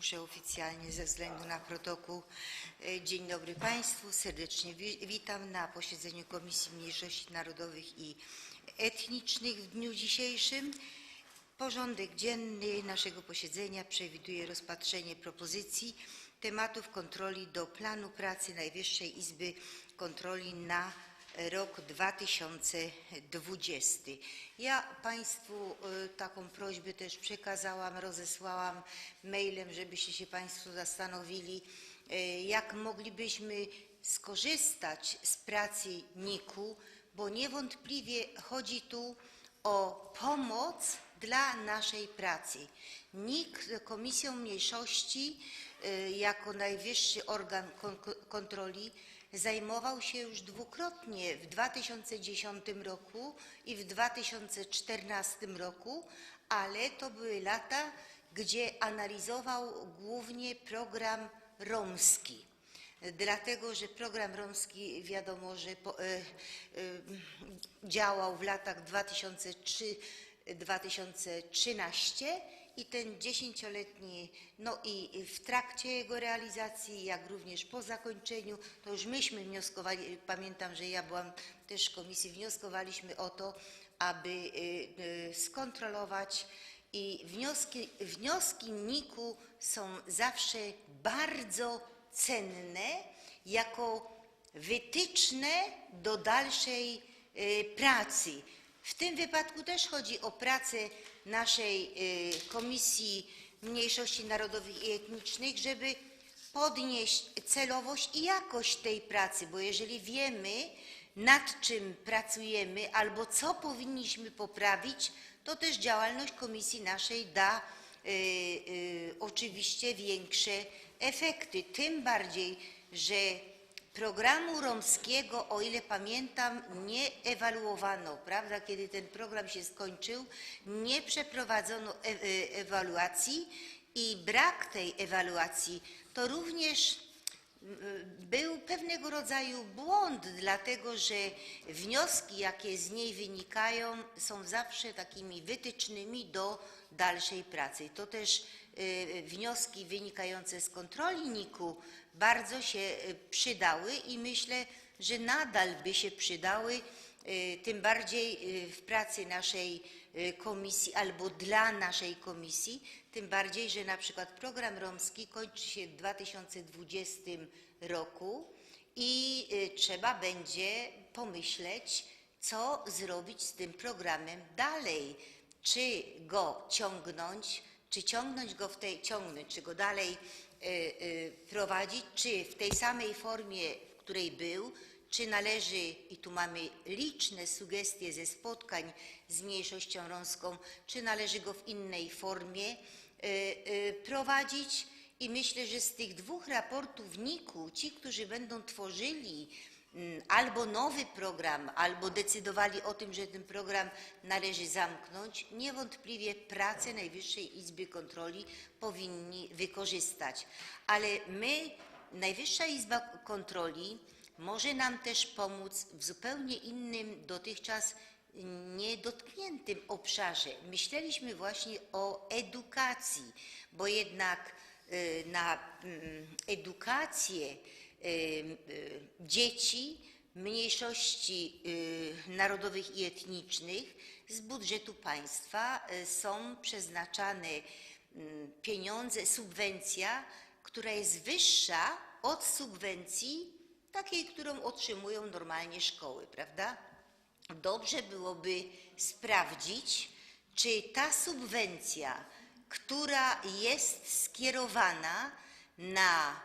Muszę oficjalnie ze względu na protokół. E, Dzień dobry Państwu, serdecznie wi- witam na posiedzeniu Komisji Mniejszości Narodowych i Etnicznych w dniu dzisiejszym. Porządek dzienny naszego posiedzenia przewiduje rozpatrzenie propozycji tematów kontroli do planu pracy Najwyższej Izby Kontroli na rok 2020. Ja Państwu y, taką prośbę też przekazałam, rozesłałam mailem, żebyście się Państwo zastanowili, y, jak moglibyśmy skorzystać z pracy NIK-u, bo niewątpliwie chodzi tu o pomoc dla naszej pracy. NIK Komisją Mniejszości y, jako najwyższy organ kon- kontroli zajmował się już dwukrotnie w 2010 roku i w 2014 roku, ale to były lata, gdzie analizował głównie program romski. Dlatego, że program romski wiadomo, że po, e, e, działał w latach 2003-2013 i ten dziesięcioletni, no i w trakcie jego realizacji, jak również po zakończeniu, to już myśmy wnioskowali, pamiętam, że ja byłam też w komisji, wnioskowaliśmy o to, aby e, e, skontrolować i wnioski, wnioski NIK-u są zawsze bardzo cenne jako wytyczne do dalszej e, pracy. W tym wypadku też chodzi o pracę naszej e, Komisji Mniejszości Narodowych i Etnicznych, żeby podnieść celowość i jakość tej pracy, bo jeżeli wiemy, nad czym pracujemy albo co powinniśmy poprawić, to też działalność komisji naszej da y, y, oczywiście większe efekty. Tym bardziej, że programu romskiego, o ile pamiętam, nie ewaluowano, prawda? Kiedy ten program się skończył, nie przeprowadzono e- e- ewaluacji i brak tej ewaluacji to również był pewnego rodzaju błąd, dlatego że wnioski, jakie z niej wynikają, są zawsze takimi wytycznymi do dalszej pracy. To też y, wnioski wynikające z kontroli NIK-u bardzo się y, przydały i myślę, że nadal by się przydały, y, tym bardziej w pracy naszej komisji albo dla naszej komisji, tym bardziej, że na przykład program romski kończy się w 2020 roku i y, trzeba będzie pomyśleć, co zrobić z tym programem dalej. Czy go ciągnąć, czy ciągnąć go w tej, ciągnąć, czy go dalej y, y, prowadzić, czy w tej samej formie, w której był, czy należy, i tu mamy liczne sugestie ze spotkań z mniejszością romską, czy należy go w innej formie y, y, prowadzić. I myślę, że z tych dwóch raportów NIK-u ci, którzy będą tworzyli mm, albo nowy program, albo decydowali o tym, że ten program należy zamknąć, niewątpliwie pracę Najwyższej Izby Kontroli powinni wykorzystać. Ale my, Najwyższa Izba Kontroli, może nam też pomóc w zupełnie innym, dotychczas niedotkniętym obszarze. Myśleliśmy właśnie o edukacji, bo jednak y, na mm, edukację y, y, dzieci mniejszości narodowych i etnicznych z budżetu państwa są przeznaczane mm, pieniądze, subwencja, która jest wyższa od subwencji takiej, którą otrzymują normalnie szkoły, prawda? Dobrze byłoby sprawdzić, czy ta subwencja, która jest skierowana na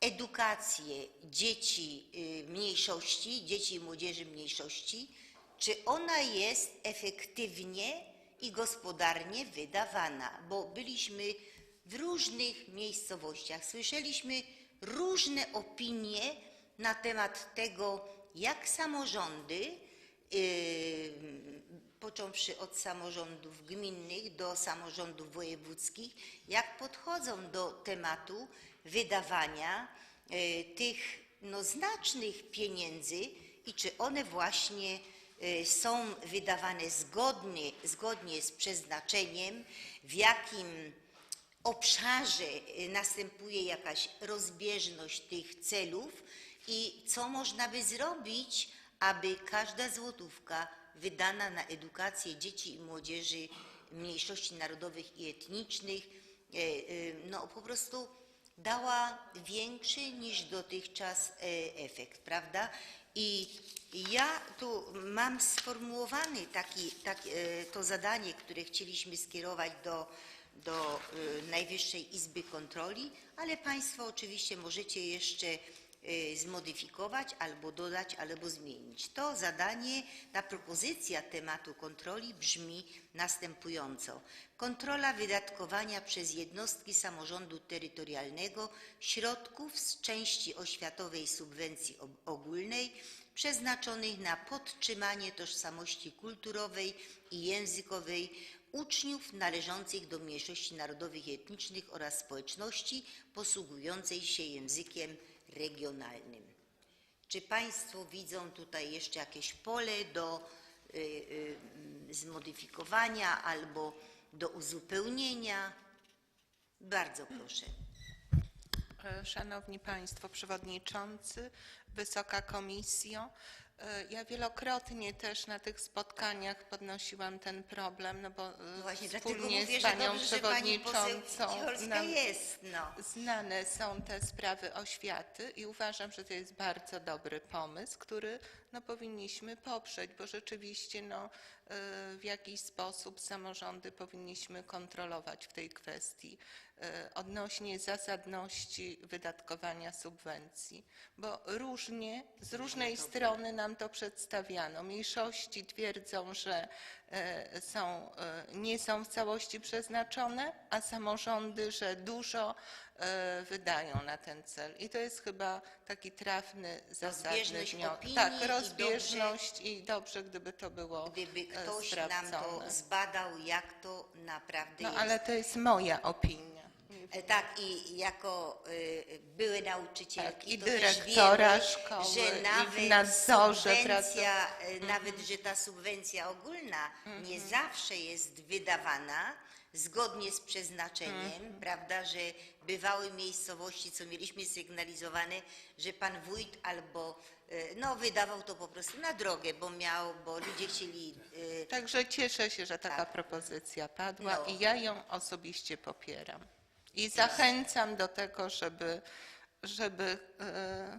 edukację dzieci y, mniejszości, dzieci i młodzieży mniejszości, czy ona jest efektywnie i gospodarnie wydawana, bo byliśmy w różnych miejscowościach, słyszeliśmy różne opinie na temat tego, jak samorządy, yy, począwszy od samorządów gminnych do samorządów wojewódzkich, jak podchodzą do tematu wydawania yy, tych no, znacznych pieniędzy i czy one właśnie y, są wydawane zgodnie, zgodnie z przeznaczeniem, w jakim obszarze y, następuje jakaś rozbieżność tych celów i co można by zrobić, aby każda złotówka wydana na edukację dzieci i młodzieży mniejszości narodowych i etnicznych e, e, no po prostu dała większy niż dotychczas e, efekt, prawda? I ja tu mam sformułowany taki, tak, to zadanie, które chcieliśmy skierować do, do Najwyższej Izby Kontroli, ale Państwo oczywiście możecie jeszcze zmodyfikować albo dodać, albo zmienić. To zadanie, ta propozycja tematu kontroli brzmi następująco. Kontrola wydatkowania przez jednostki samorządu terytorialnego środków z części oświatowej subwencji og- ogólnej przeznaczonych na podtrzymanie tożsamości kulturowej i językowej uczniów należących do mniejszości narodowych i etnicznych oraz społeczności posługującej się językiem regionalnym. Czy Państwo widzą tutaj jeszcze jakieś pole do y, y, zmodyfikowania albo do uzupełnienia? Bardzo proszę. E, Szanowni Państwo Przewodniczący, Wysoka Komisjo, ja wielokrotnie też na tych spotkaniach podnosiłam ten problem, no bo e, No właśnie wspólnie mówię, z Panią dobrze, Przewodniczącą nam jest, no. znane są te sprawy oświaty i uważam, że to jest bardzo dobry pomysł, który no, powinniśmy poprzeć, bo rzeczywiście no, e, w jakiś sposób samorządy powinniśmy kontrolować w tej kwestii e, odnośnie zasadności wydatkowania subwencji, bo różnie, z różnej strony nam to przedstawiano. Mniejszości twierdzą, że e, są, nie są w całości przeznaczone, a samorządy, że dużo wydają na ten cel. I to jest chyba taki trafny, zasadny Rozbieżność wniosek. opinii i Tak, dobrze- rozbieżność i dobrze, gdyby to było Gdyby e, ktoś nam to sprawdzone. zbadał, jak to naprawdę No jest. ale to jest moja opinia. E, Tak, i jako y, były nauczycielki, Tak, i dyrektora wiemy, szkoły, i że w nawet nadzorze subwencja, pracy- y, nawet że ta subwencja ogólna nie Mhm. zawsze jest wydawana zgodnie z przeznaczeniem, Mhm. prawda, że bywały miejscowości, co mieliśmy sygnalizowane, że pan wójt albo y, no wydawał to po prostu na drogę, bo miał, bo ludzie chcieli y, Także cieszę się, że taka Tak. propozycja padła No. i ja ją osobiście popieram. I zachęcam do tego, żeby, żeby e,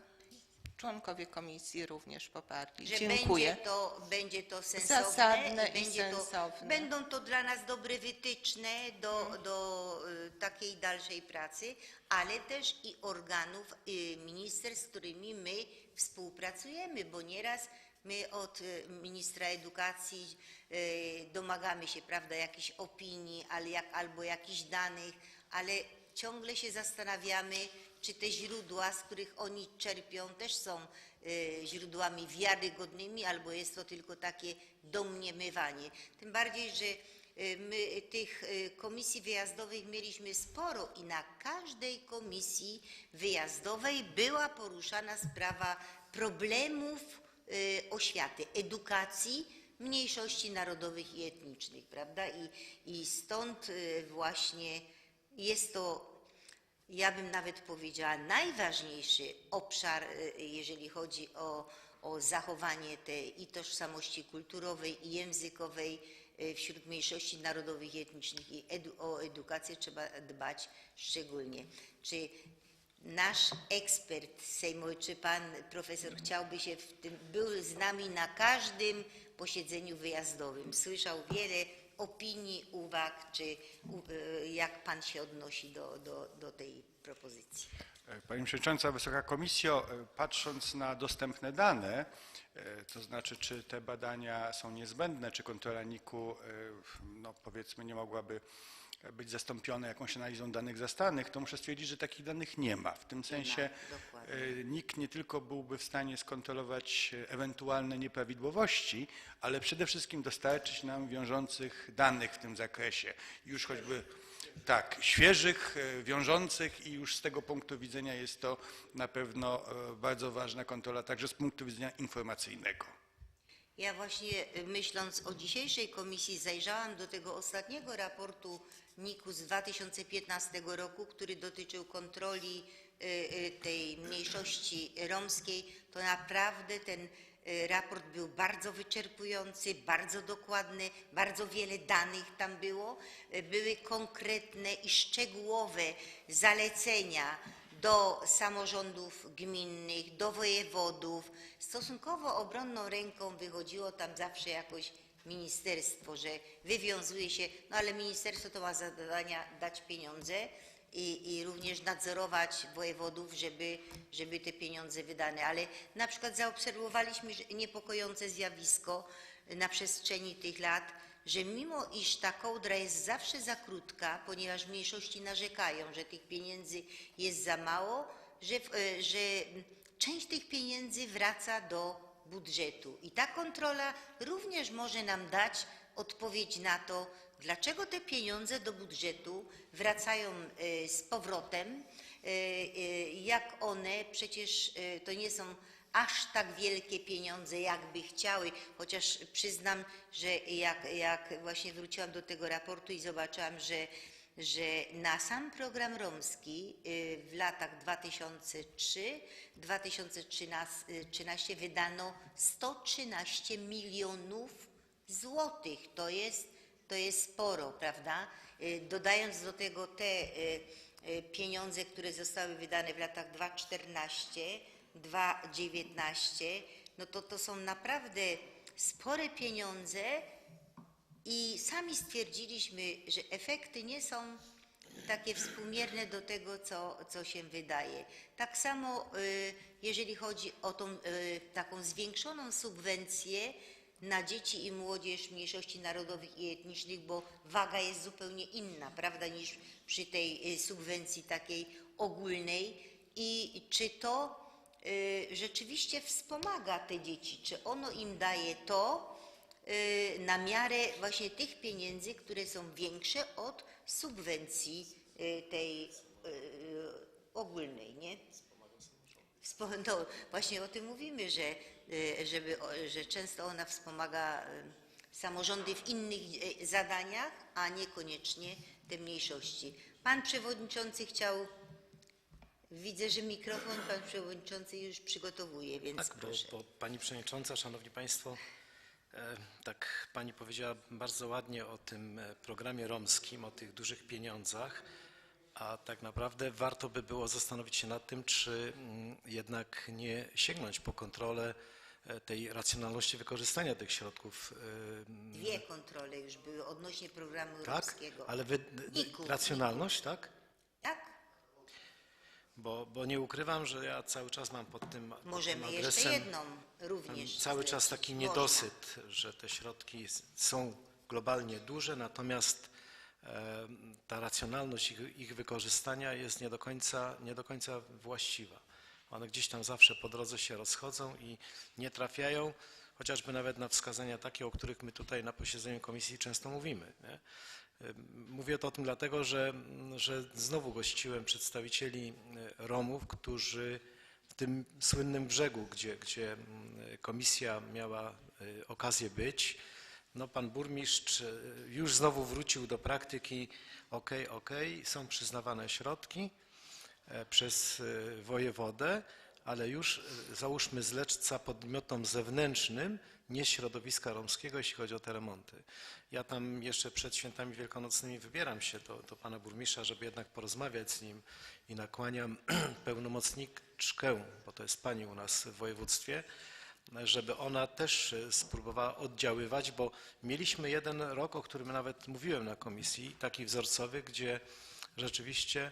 członkowie komisji również poparli. że Dziękuję. będzie to, będzie to sensowne Zasadne i będzie sensowne. To, będą to dla nas dobre wytyczne do, do y, takiej dalszej pracy, ale też i organów y, ministerstw, z którymi my współpracujemy, bo nieraz my od y, ministra edukacji y, domagamy się, prawda, jakichś opinii, ale jak, albo jakichś danych, ale ciągle się zastanawiamy, czy te źródła, z których oni czerpią, też są y, źródłami wiarygodnymi, albo jest to tylko takie domniemywanie. Tym bardziej, że y, my tych y, komisji wyjazdowych mieliśmy sporo i na każdej komisji wyjazdowej była poruszana sprawa problemów oświaty, edukacji mniejszości narodowych i etnicznych, prawda? I, i stąd właśnie jest to ja bym nawet powiedziała, najważniejszy obszar, y, jeżeli chodzi o, o zachowanie tej i tożsamości kulturowej i językowej y, wśród mniejszości narodowych i etnicznych i edu, o edukację trzeba dbać szczególnie. Czy nasz ekspert sejmowy, czy pan profesor chciałby się w tym, był z nami na każdym posiedzeniu wyjazdowym, słyszał wiele opinii, uwag, czy y, jak pan się odnosi do, do, do tej propozycji? Pani Przewodnicząca, Wysoka Komisjo, e, patrząc na dostępne dane, e, to znaczy czy te badania są niezbędne, czy kontrola NIK-u e, no powiedzmy nie mogłaby być zastąpione jakąś analizą danych zastanych, to muszę stwierdzić, że takich danych nie ma. W tym sensie dokładnie. e, NIK nie tylko byłby w stanie skontrolować e, ewentualne nieprawidłowości, ale przede wszystkim dostarczyć nam wiążących danych w tym zakresie. Już choćby tak, świeżych, e, wiążących i już z tego punktu widzenia jest to na pewno e, bardzo ważna kontrola, także z punktu widzenia informacyjnego. Ja właśnie y, myśląc o dzisiejszej komisji zajrzałam do tego ostatniego raportu NIK-u z 2015 roku, który dotyczył kontroli y, y, tej mniejszości romskiej. To naprawdę ten raport był bardzo wyczerpujący, bardzo dokładny, bardzo wiele danych tam było. Były konkretne i szczegółowe zalecenia do samorządów gminnych, do wojewodów. Stosunkowo obronną ręką wychodziło tam zawsze jakoś ministerstwo, że wywiązuje się, no ale ministerstwo to ma zadania dać pieniądze i, i również nadzorować wojewodów, żeby, żeby te pieniądze wydane. Ale na przykład zaobserwowaliśmy niepokojące zjawisko na przestrzeni tych lat, że mimo iż ta kołdra jest zawsze za krótka, ponieważ mniejszości narzekają, że tych pieniędzy jest za mało, że, e, że część tych pieniędzy wraca do budżetu. I ta kontrola również może nam dać odpowiedź na to, dlaczego te pieniądze do budżetu wracają e, z powrotem, e, jak one przecież to nie są aż tak wielkie pieniądze, jakby chciały, chociaż przyznam, że jak, jak właśnie wróciłam do tego raportu i zobaczyłam, że, że na sam program romski y, w latach 2003-2013 wydano 113 milionów złotych. To jest, to jest sporo, prawda? Y, Dodając do tego te y, pieniądze, które zostały wydane w latach 2014, 2019, no to to są naprawdę spore pieniądze i sami stwierdziliśmy, że efekty nie są takie współmierne do tego, co, co się wydaje. Tak samo y, jeżeli chodzi o tą y, taką zwiększoną subwencję na dzieci i młodzież mniejszości narodowych i etnicznych, bo waga jest zupełnie inna, prawda, niż przy tej y, subwencji takiej ogólnej. I czy to rzeczywiście wspomaga te dzieci? Czy ono im daje to, y, na miarę właśnie tych pieniędzy, które są większe od subwencji y, tej y, ogólnej, nie? No, właśnie o tym mówimy, że, y, żeby, że często ona wspomaga y, samorządy w innych y, zadaniach, a niekoniecznie te mniejszości. Pan przewodniczący chciał, widzę, że mikrofon pan przewodniczący już przygotowuje, więc Tak, bo, proszę. bo Pani Przewodnicząca, Szanowni Państwo, e, tak Pani powiedziała bardzo ładnie o tym e, programie romskim, o tych dużych pieniądzach, a tak naprawdę warto by było zastanowić się nad tym, czy mm, jednak nie sięgnąć po kontrolę e, tej racjonalności wykorzystania tych środków. Dwie kontrole już były odnośnie programu Tak, romskiego. ale wy, racjonalność? Tak? Bo, bo nie ukrywam, że ja cały czas mam pod tym, pod tym Możemy jeszcze adresem jedną również. cały czas zlecić. taki Można. niedosyt, że te środki są globalnie duże, natomiast e, ta racjonalność ich, ich wykorzystania jest nie do, końca, nie do końca właściwa. One gdzieś tam zawsze po drodze się rozchodzą i nie trafiają, chociażby nawet na wskazania takie, o których my tutaj na posiedzeniu komisji często mówimy. Nie? Mówię to o tym dlatego, że, że znowu gościłem przedstawicieli e, Romów, którzy w tym słynnym brzegu, gdzie, gdzie komisja miała e, okazję być, no pan burmistrz e, już znowu wrócił do praktyki, ok, ok, są przyznawane środki przez wojewodę, ale już e, załóżmy z Leczca podmiotom zewnętrznym, nie środowiska romskiego, jeśli chodzi o te remonty. Ja tam jeszcze przed świętami wielkanocnymi wybieram się do, do pana burmistrza, żeby jednak porozmawiać z nim i nakłaniam pełnomocniczkę, bo to jest pani u nas w województwie, żeby ona też e, spróbowała oddziaływać, bo mieliśmy jeden rok, o którym nawet mówiłem na komisji, taki wzorcowy, gdzie rzeczywiście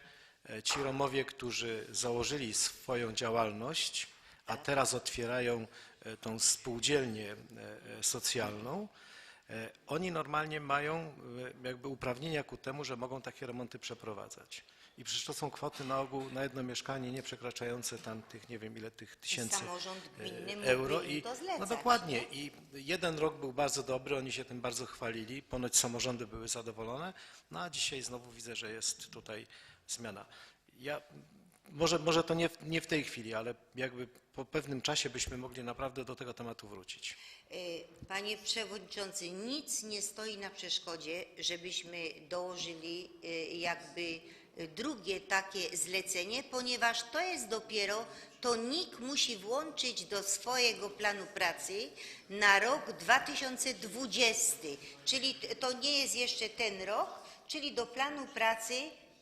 ci Romowie, którzy założyli swoją działalność, a teraz otwierają e, tą spółdzielnię e, e, socjalną, e, oni normalnie mają e, jakby uprawnienia ku temu, że mogą takie remonty przeprowadzać. I przecież to są kwoty na ogół na jedno mieszkanie nie przekraczające tam tych, nie wiem ile tych tysięcy e, mógłby euro. I, to zlecać, no dokładnie. nie? I jeden rok był bardzo dobry, oni się tym bardzo chwalili, ponoć samorządy były zadowolone, no a dzisiaj znowu widzę, że jest tutaj zmiana. Ja może, może to nie w, nie w tej chwili, ale jakby po pewnym czasie byśmy mogli naprawdę do tego tematu wrócić. E, Panie Przewodniczący, nic nie stoi na przeszkodzie, żebyśmy dołożyli e, jakby drugie takie zlecenie, ponieważ to jest dopiero, to NIK musi włączyć do swojego planu pracy na rok 2020, czyli to nie jest jeszcze ten rok, czyli do planu pracy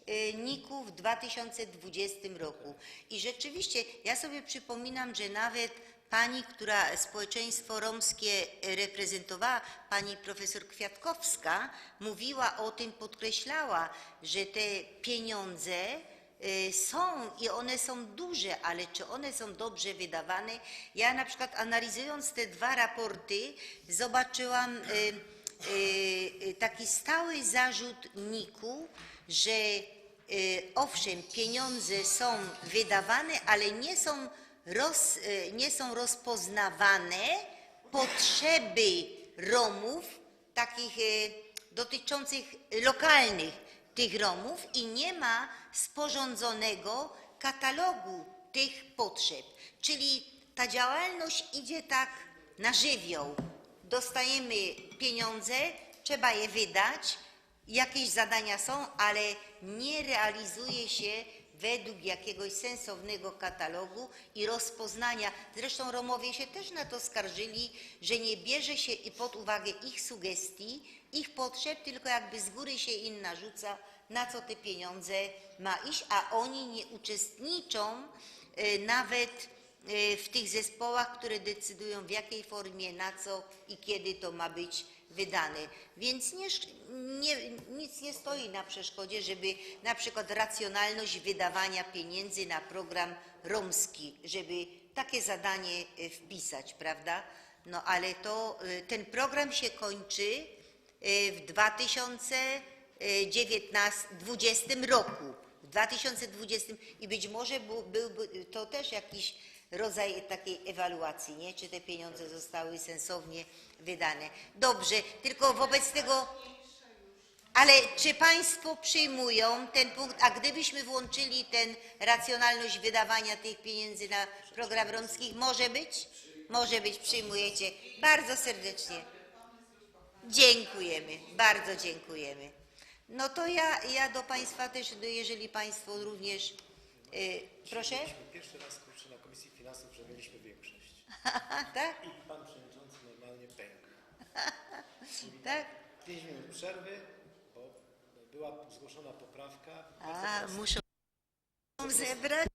e, NIK-u w 2020 roku. I rzeczywiście ja sobie przypominam, że nawet pani, która społeczeństwo romskie reprezentowała, pani profesor Kwiatkowska, mówiła o tym, podkreślała, że te pieniądze y, są i one są duże, ale czy one są dobrze wydawane? Ja na przykład analizując te dwa raporty zobaczyłam y, y, taki stały zarzut że owszem, pieniądze są wydawane, ale nie są, roz, y, nie są rozpoznawane potrzeby Romów, takich y, dotyczących lokalnych tych Romów i nie ma sporządzonego katalogu tych potrzeb. Czyli ta działalność idzie tak na żywioł. Dostajemy pieniądze, trzeba je wydać, jakieś zadania są, ale nie realizuje się według jakiegoś sensownego katalogu i rozpoznania. Zresztą Romowie się też na to skarżyli, że nie bierze się pod uwagę ich sugestii, ich potrzeb, tylko jakby z góry się im narzuca, na co te pieniądze ma iść, a oni nie uczestniczą e, nawet e, w tych zespołach, które decydują w jakiej formie, na co i kiedy to ma być wydane. Więc nie, nie, nic nie stoi na przeszkodzie, żeby na przykład racjonalność wydawania pieniędzy na program romski, żeby takie zadanie e, wpisać, prawda? No ale to e, ten program się kończy e, w 2019 roku. W 2020 i być może był, byłby to też jakiś rodzaj takiej ewaluacji, nie? czy te pieniądze zostały sensownie wydane. Dobrze, tylko wobec tego, ale czy Państwo przyjmują ten punkt, a gdybyśmy włączyli ten racjonalność wydawania tych pieniędzy na program romskich, może być? Może być, przyjmujecie. Bardzo serdecznie. Dziękujemy, bardzo dziękujemy. No to ja, ja do Państwa też, jeżeli Państwo również, y, proszę? Pierwszy raz kurczę na Komisji Finansów, że mieliśmy większość. tak, I pan przewodniczący normalnie pękł. tak. 5 minut przerwy, bo była zgłoszona poprawka. A, muszą zebrać.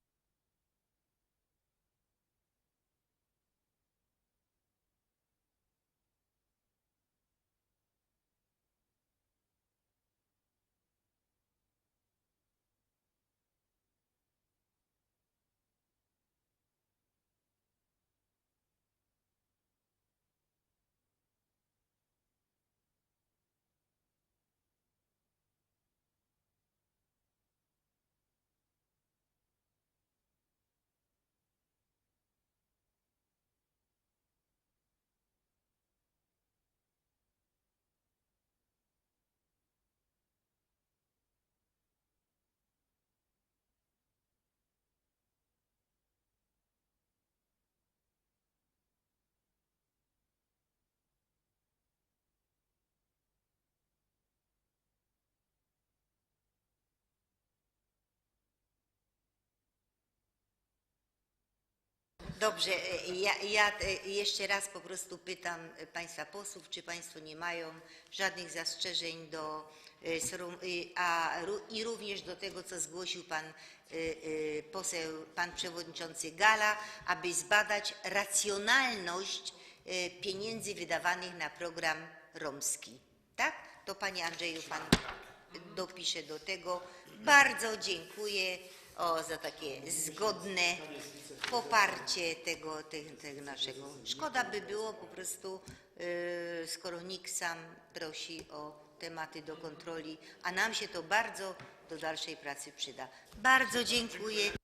Dobrze, e, ja, ja e, jeszcze raz po prostu pytam e, Państwa posłów, czy Państwo nie mają żadnych zastrzeżeń do, a, i również do tego, co zgłosił Pan poseł, Pan Przewodniczący Gala, aby zbadać racjonalność pieniędzy wydawanych na program romski. Tak? To Panie Andrzeju, Pan dopisze do tego. Bardzo dziękuję o, za takie zgodne poparcie tego, tego, tego naszego. Szkoda by było po prostu, yy, skoro NIK sam prosi o tematy do kontroli, a nam się to bardzo do dalszej pracy przyda. Bardzo dziękuję.